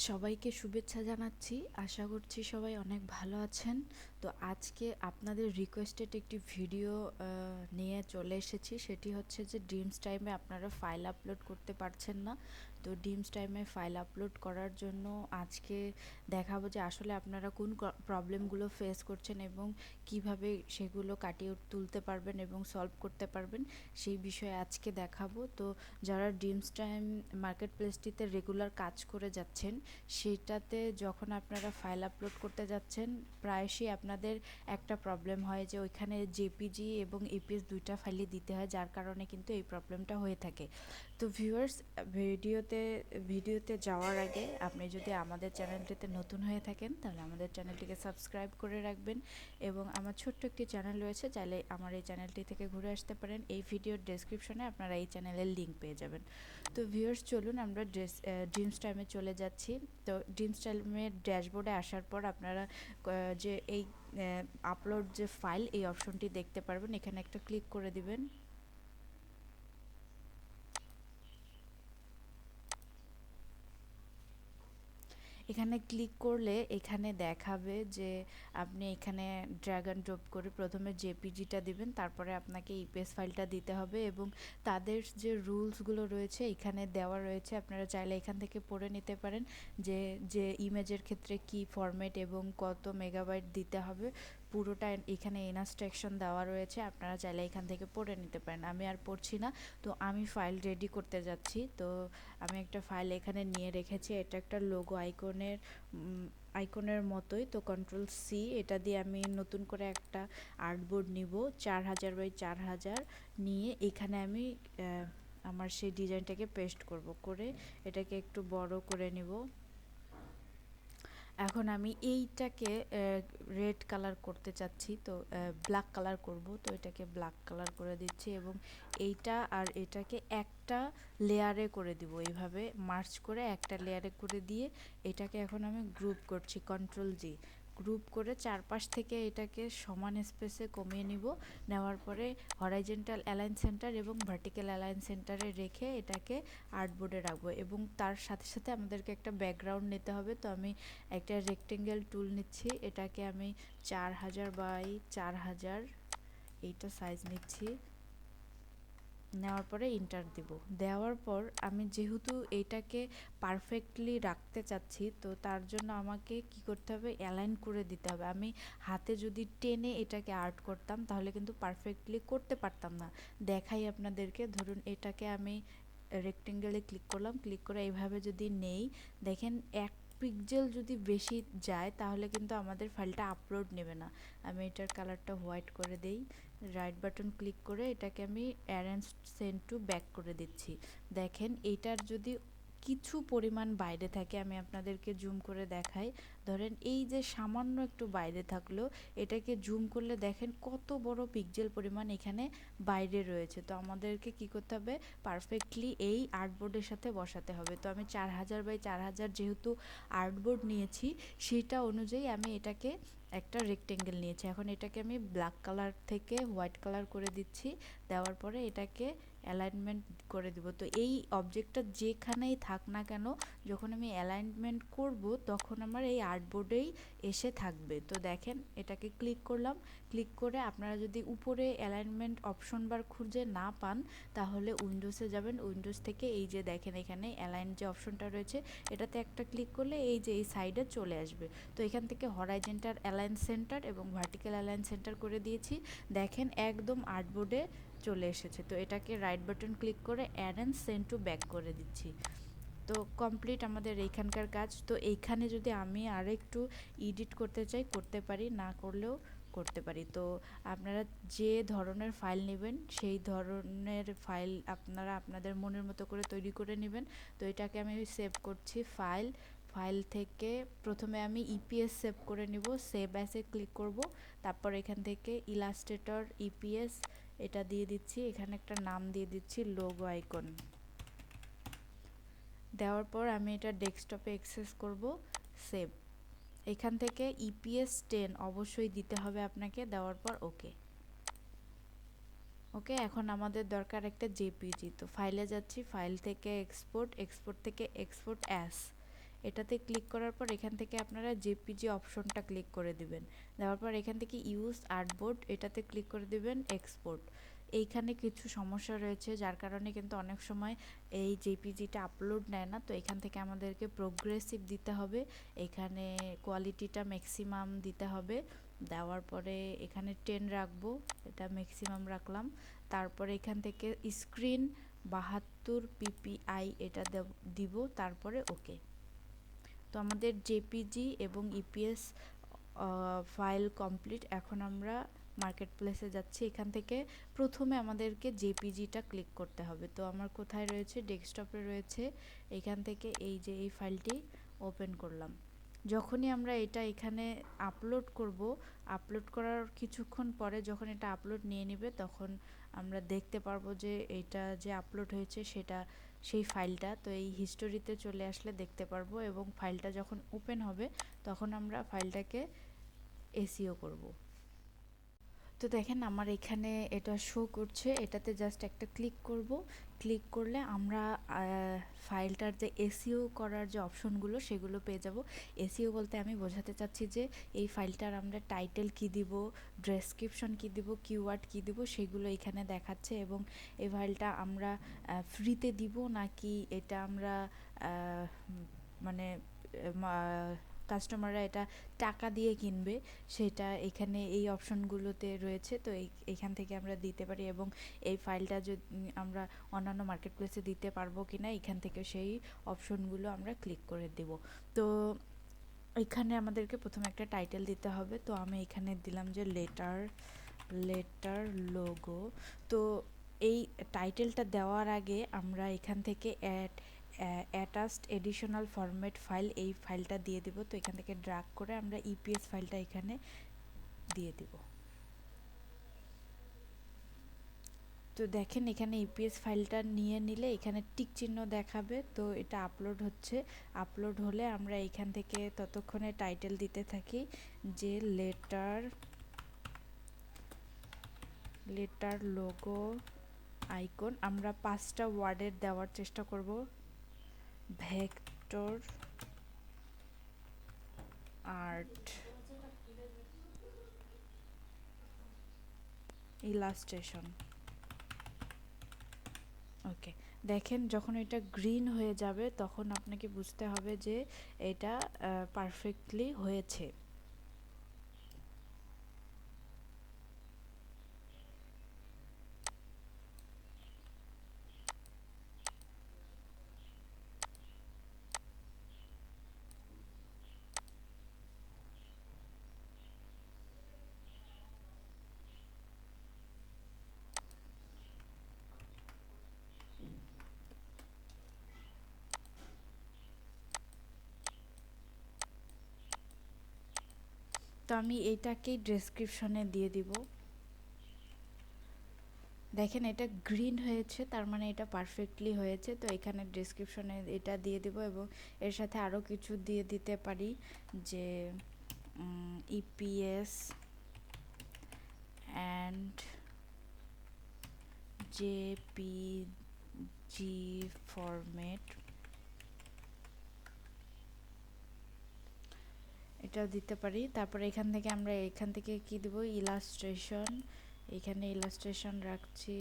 সবাইকে শুভেচ্ছা জানাচ্ছি। আশা করছি সবাই অনেক ভালো আছেন। তো আজকে আপনাদের রিকোয়েস্টেড একটি ভিডিও নিয়ে চলে এসেছি। সেটি হচ্ছে যে ড্রিমস টাইমে আপনারা ফাইল আপলোড করতে পারছেন না। তো ডিমস টাইমে ফাইল আপলোড করার জন্য আজকে দেখাবো যে আসলে আপনারা কোন প্রবলেমগুলো ফেস করছেন এবং কীভাবে সেগুলো কাটিয়ে তুলতে পারবেন এবং সলভ করতে পারবেন, সেই বিষয়ে আজকে দেখাবো। তো যারা ডিমস টাইম মার্কেট প্লেসটিতে রেগুলার কাজ করে যাচ্ছেন, সেটাতে যখন আপনারা ফাইল আপলোড করতে যাচ্ছেন, প্রায়শই আপনাদের একটা প্রবলেম হয় যে ওইখানে জেপিজি এবং এপিএস দুইটা ফাইলে দিতে হয়, যার কারণে কিন্তু এই প্রবলেমটা হয়ে থাকে। তো ভিউয়ার্স ভিডিওতে ভিডিওতে যাওয়ার আগে আপনি যদি আমাদের চ্যানেলটিতে নতুন হয়ে থাকেন, তাহলে আমাদের চ্যানেলটিকে সাবস্ক্রাইব করে রাখবেন এবং আমার ছোট্ট একটি চ্যানেল রয়েছে, চাইলে আমার এই চ্যানেলটি থেকে ঘুরে আসতে পারেন। এই ভিডিওর ডেসক্রিপশনে আপনারা এই চ্যানেলের লিঙ্ক পেয়ে যাবেন। তো ভিউয়ার্স চলুন আমরা ড্রেস ড্রিমস টাইমে চলে যাচ্ছি। তো ড্রিমস টাইমের ড্যাশবোর্ডে আসার পর আপনারা যে এই আপলোড যে ফাইল এই অপশনটি দেখতে পারবেন। এখানে একটা ক্লিক করে দিবেন। এখানে ক্লিক করলে এখানে দেখাবে যে আপনি এখানে ড্র্যাগন ড্রপ করে প্রথমে জেপিজিটা দিবেন, তারপরে আপনাকে ইপিএস ফাইলটা দিতে হবে এবং তাদের যে রুলসগুলো রয়েছে এখানে দেওয়া রয়েছে। আপনারা চাইলে এখান থেকে পড়ে নিতে পারেন যে যে ইমেজের ক্ষেত্রে কি ফরম্যাট এবং কত মেগাবাইট দিতে হবে। পুরোটা এখানে ইনস্ট্রাকশন দেওয়া রয়েছে, আপনারা চাইলে এখান থেকে পড়ে নিতে পারেন। আমি আর পড়ছি না, তো আমি ফাইল রেডি করতে যাচ্ছি। তো আমি একটা ফাইল এখানে নিয়ে রেখেছি, এটা একটা লোগো আইকনের আইকনের মতোই। তো কন্ট্রোল সি এটা দিয়ে আমি নতুন করে একটা আর্টবোর্ড নিব, চার হাজার বাই চার হাজার নিয়ে এখানে আমি আমার সেই ডিজাইনটাকে পেস্ট করব। করে এটাকে একটু বড় করে নিব। এখন আমি এইটাকে রেড কালার করতে চাচ্ছি, তো ব্ল্যাক কালার করব, তো এটাকে ব্ল্যাক কালার করে দিচ্ছি এবং এইটা আর এটাকে একটা লেয়ারে করে দিব। এইভাবে মার্চ করে একটা লেয়ারে করে দিয়ে এটাকে এখন আমি গ্রুপ করছি কন্ট্রোল জি গ্রুপ করে চারপাশ থেকে এটাকে সমান স্পেসে কমিয়ে নিব। নেওয়ার পরে হরাইজেন্টাল অ্যালাইন সেন্টার এবং ভার্টিক্যাল অ্যালাইন সেন্টারে রেখে এটাকে আর্টবোর্ডে রাখব এবং তার সাথে সাথে আমাদেরকে একটা ব্যাকগ্রাউন্ড নিতে হবে। তো আমি একটা রেক্টেঙ্গেল টুল নিচ্ছি। এটাকে আমি চার হাজার বাই চার হাজার এইটা সাইজ নিচ্ছি। নেওয়ার পরে ইন্টার দিব। দেওয়ার পর আমি যেহেতু এইটাকে পারফেক্টলি রাখতে চাচ্ছি, তো তার জন্য আমাকে কি করতে হবে? অ্যালাইন করে দিতে হবে। আমি হাতে যদি টেনে এটাকে আর্ট করতাম, তাহলে কিন্তু পারফেক্টলি করতে পারতাম না। দেখাই আপনাদেরকে। ধরুন এটাকে আমি রেক্টেঙ্গেলে ক্লিক করলাম। ক্লিক করে এইভাবে যদি নেই, দেখেন এক পিকজেল যদি বেশি যায়, তাহলে কিন্তু আমাদের ফাইলটা আপলোড নেবে না। আমি এটার কালারটা হোয়াইট করে দেই। রাইট বাটন ক্লিক করে এটাকে আমি অ্যারেঞ্জ সেন্ড টু ব্যাক করে দিচ্ছি। দেখেন এইটার যদি কিছু পরিমাণ বাইরে থাকে, আমি আপনাদেরকে জুম করে দেখাই। ধরেন এই যে সামান্য একটু বাইরে থাকল, এটাকে জুম করলে দেখেন কত বড় পিকজেল পরিমাণ এখানে বাইরে রয়েছে। তো আমাদেরকে কি করতে হবে? পারফেক্টলি এই আর্টবোর্ডের সাথে বসাতে হবে। তো আমি চার হাজার বাই চার হাজার যেহেতু আর্টবোর্ড নিয়েছি, সেটা অনুযায়ী আমি এটাকে একটা রেক্টেঙ্গেল নিয়েছি। এখন এটাকে আমি ব্ল্যাক কালার থেকে হোয়াইট কালার করে দিচ্ছি। দেওয়ার পরে এটাকে অ্যালাইনমেন্ট করে দিব। তো এই অবজেক্টটা যেখানেই থাক না কেন, যখন আমি অ্যালাইনমেন্ট করব, তখন আমার এই আর্টবোর্ডেই এসে থাকবে। তো দেখেন, এটাকে ক্লিক করলাম। ক্লিক করে আপনারা যদি উপরে অ্যালাইনমেন্ট অপশন বার খুঁজে না পান, তাহলে উইন্ডোজে যাবেন। উইন্ডোজ থেকে এই যে দেখেন, এখানে অ্যালাইন যে অপশনটা রয়েছে, এটাতে একটা ক্লিক করলে এই যে এই সাইডে চলে আসবে। তো এখান থেকে হরাইজেন্টার অ্যালাইন সেন্টার এবং ভার্টিক্যাল অ্যালাইন সেন্টার করে দিয়েছি। দেখেন, একদম আর্টবোর্ডে চলে এসেছে। তো এটাকে রাইট বাটন ক্লিক করে অ্যারেঞ্জ সেন্ড টু ব্যাক করে দিচ্ছি। তো কমপ্লিট আমাদের এইখানকার কাজ। তো এইখানে যদি আমি আর একটু এডিট করতে চাই, করতে পারি, না করলেও করতে পারি। তো আপনারা যে ধরনের ফাইল নেবেন, সেই ধরনের ফাইল আপনারা আপনাদের মনের মতো করে তৈরি করে নেবেন। তো এটাকে আমি সেভ করছি ফাইল ফাইল থেকে প্রথমে আমি ইপিএস সেভ করে নিব। সেভ অ্যাসে ক্লিক করব। তারপর এখান থেকে ইলাস্ট্রেটর ইপিএস এটা দিয়ে দিচ্ছি, এখানে একটা নাম দিয়ে দিচ্ছি লোগো আইকন দেওয়ার পর আমি এটা ডেস্কটপে অ্যাক্সেস করব সেভ এখান থেকে ইপিএস টেন অবশ্যই দিতে হবে আপনাকে, দেওয়ার পর ওকে ওকে এখন আমাদের দরকার একটা জেপিজি তো ফাইলে যাচ্ছি ফাইল থেকে এক্সপোর্ট এক্সপোর্ট থেকে এক্সপোর্ট অ্যাস এটাতে ক্লিক করার পর এখান থেকে আপনারা জেপিজি অপশনটা ক্লিক করে দিবেন। দেওয়ার পর এখান থেকে ইউজ আর্টবোর্ড এটাতে ক্লিক করে দিবেন এক্সপোর্ট এইখানে কিছু সমস্যা রয়েছে, যার কারণে কিন্তু অনেক সময় এই জেপিজিটা আপলোড নেয় না। তো এখান থেকে আমাদেরকে প্রোগ্রেসিভ দিতে হবে, এখানে কোয়ালিটিটা ম্যাক্সিমাম দিতে হবে। দেওয়ার পরে এখানে টেন রাখব, এটা ম্যাক্সিমাম রাখলাম। তারপরে এখান থেকে স্ক্রিন বাহাত্তর পিপিআই এটা দিব তারপরে ওকে তো আমাদের জেপিজি এবং ইপিএস ফাইল কমপ্লিট এখন আমরা মার্কেট প্লেসে যাচ্ছি। এখান থেকে প্রথমে আমাদেরকে জেপিজিটা ক্লিক করতে হবে। তো আমার কোথায় রয়েছে? ডেস্কটপে রয়েছে। এখান থেকে এই যে এই ফাইলটি ওপেন করলাম। যখনই আমরা এটা এখানে আপলোড করব আপলোড করার কিছুক্ষণ পরে যখন এটা আপলোড নিয়ে নেবে, তখন আমরা দেখতে পারব যে এটা যে আপলোড হয়েছে, সেটা সেই ফাইলটা, তো এই হিস্টোরিতে চলে আসলে দেখতে পারব এবং ফাইলটা যখন ওপেন হবে, তখন আমরা ফাইলটাকে এসিও করব। তো দেখেন আমার এখানে এটা শো করছে। এটাতে জাস্ট একটা ক্লিক করব। ক্লিক করলে আমরা ফাইলটার যে এসিও করার যে অপশনগুলো সেগুলো পেয়ে যাব। এসিও বলতে আমি বোঝাতে চাচ্ছি যে, এই ফাইলটার আমরা টাইটেল কি দিব ডেসক্রিপশন কি দিব কিওয়ার্ড কি দিব, সেগুলো এখানে দেখাচ্ছে এবং এই ফাইলটা আমরা ফ্রিতে দিব নাকি এটা আমরা মানে কাস্টমাররা এটা টাকা দিয়ে কিনবে, সেটা এখানে এই অপশনগুলোতে রয়েছে, তো এখান থেকে আমরা দিতে পারি এবং এই ফাইলটা যদি আমরা অন্যান্য মার্কেট প্লেসে দিতে পারব কি না এখান থেকে সেই অপশনগুলো আমরা ক্লিক করে দেব। তো এখানে আমাদেরকে প্রথমে একটা টাইটেল দিতে হবে, তো আমি এখানে দিলাম যে লেটার লেটার লোগো তো এই টাইটেলটা দেওয়ার আগে আমরা এখান থেকে add attached additional format file এই ফাইলটা দিয়ে দিব। তো এখান থেকে ড্রাগ করে আমরা ইপিএস ফাইলটা এখানে দিয়ে দিব। তো দেখেন এখানে ইপিএস ফাইলটা নিয়ে নিলে এখানে টিক চিহ্ন দেখাবে। তো এটা আপলোড হচ্ছে। আপলোড হলে আমরা এখান থেকে ততক্ষণে টাইটেল দিতে থাকি যে লেটার লেটার লোগো আইকন আমরা পাঁচটা ওয়ার্ডের দেওয়ার চেষ্টা করব। Vector art illustration. ওকে, দেখেন যখন এটা গ্রিন হয়ে যাবে তখন আপনাকে বুঝতে হবে যে এটা পারফেক্টলি হয়েছে। তো আমি এইটাকেই ডেসক্রিপশনে দিয়ে দিব। দেখেন এটা গ্রিন হয়েছে, তার মানে এটা পারফেক্টলি হয়েছে, তো এখানে ডেসক্রিপশনে এটা দিয়ে দেব এবং এর সাথে আরও কিছু দিয়ে দিতে পারি যে ইপিএস অ্যান্ড জেপিজি ফরম্যাট এটাও দিতে পারি। তারপরে এখান থেকে আমরা এখান থেকে কি দেব? ইলাস্ট্রেশন এখানে ইলাস্ট্রেশন রাখছি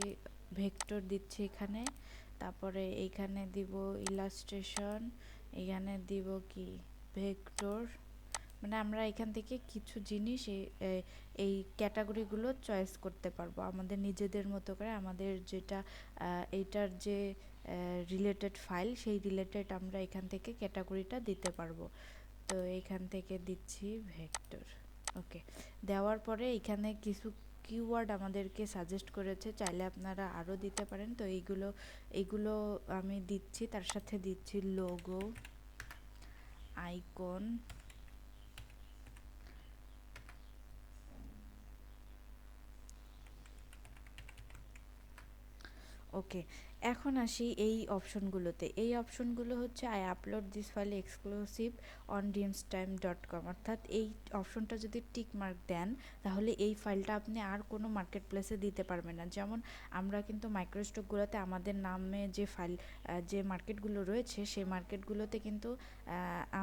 ভেক্টর দিচ্ছি এখানে। তারপরে এইখানে দিব ইলাস্ট্রেশন এখানে দিব কি? ভেক্টর মানে আমরা এখান থেকে কিছু জিনিস এই ক্যাটাগরিগুলো চয়েস করতে পারব। আমাদের নিজেদের মতো করে আমাদের যেটা এইটার যে রিলেটেড ফাইল সেই রিলেটেড আমরা এখান থেকে ক্যাটাগরিটা দিতে পারব। তো এখান থেকে দিচ্ছি ভেক্টর। ওকে, দেওয়ার পরে এখানে কিছু কিওয়ার্ড আমাদেরকে সাজেস্ট করেছে, চাইলে আপনারা আরও দিতে পারেন। তো এইগুলো এইগুলো আমি দিচ্ছি, তার সাথে দিচ্ছি লোগো আইকন ওকে এখন আসি এই অপশনগুলোতে। এই অপশনগুলো হচ্ছে I upload this file exclusive on Dreamstime dot com অর্থাৎ এই অপশনটা যদি টিক মার্ক দেন, তাহলে এই ফাইলটা আপনি আর কোনো মার্কেট প্লেসে দিতে পারবেন না। যেমন আমরা কিন্তু মাইক্রোস্টকগুলোতে আমাদের নামে যে ফাইল যে মার্কেটগুলো রয়েছে, সেই মার্কেটগুলোতে কিন্তু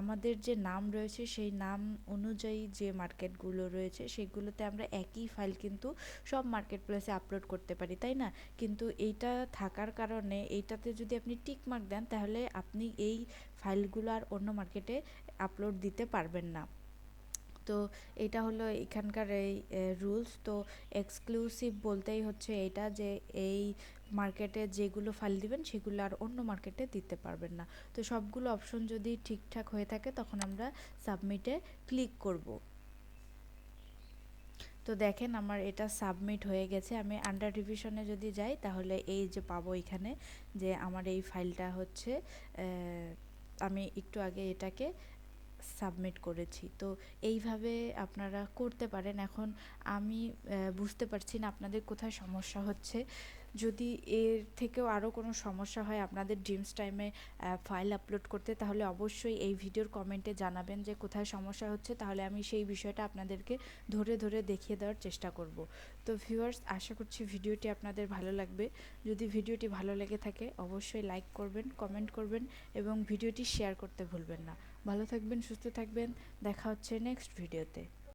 আমাদের যে নাম রয়েছে, সেই নাম অনুযায়ী যে মার্কেটগুলো রয়েছে, সেগুলোতে আমরা একই ফাইল কিন্তু সব মার্কেট প্লেসে আপলোড করতে পারি, তাই না? কিন্তু এইটা থাকার কারণে এইটাতে যদি আপনি টিক মার্ক দেন, তাহলে আপনি এই ফাইলগুলো আর অন্য মার্কেটে আপলোড দিতে পারবেন না। তো এটা হলো এখানকার এই রুলস তো এক্সক্লুসিভ বলতেই হচ্ছে এটা যে এই মার্কেটে যেগুলো ফাইল দিবেন, সেগুলো আর অন্য মার্কেটে দিতে পারবেন না। তো সবগুলো অপশন যদি ঠিকঠাক হয়ে থাকে, তখন আমরা সাবমিটে ক্লিক করব। তো দেখেন আমার এটা সাবমিট হয়ে গেছে। আমি আন্ডার রিভিশনে যদি যাই, তাহলে এই যে পাবো এখানে যে আমার এই ফাইলটা হচ্ছে আমি একটু আগে এটাকে সাবমিট করেছি। তো এইভাবে আপনারা করতে পারেন। এখন আমি বুঝতে পারছি না আপনাদের কোথায় সমস্যা হচ্ছে। যদি এর থেকেও আরও কোনো সমস্যা হয় আপনাদের ড্রিমস টাইমে ফাইল আপলোড করতে, তাহলে অবশ্যই এই ভিডিওর কমেন্টে জানাবেন যে কোথায় সমস্যা হচ্ছে। তাহলে আমি সেই বিষয়টা আপনাদেরকে ধরে ধরে দেখিয়ে দেওয়ার চেষ্টা করব। তো ভিউয়ার্স আশা করছি ভিডিওটি আপনাদের ভালো লাগবে। যদি ভিডিওটি ভালো লেগে থাকে, অবশ্যই লাইক করবেন কমেন্ট করবেন এবং ভিডিওটি শেয়ার করতে ভুলবেন না। ভালো থাকবেন, সুস্থ থাকবেন। দেখা হচ্ছে নেক্সট ভিডিওতে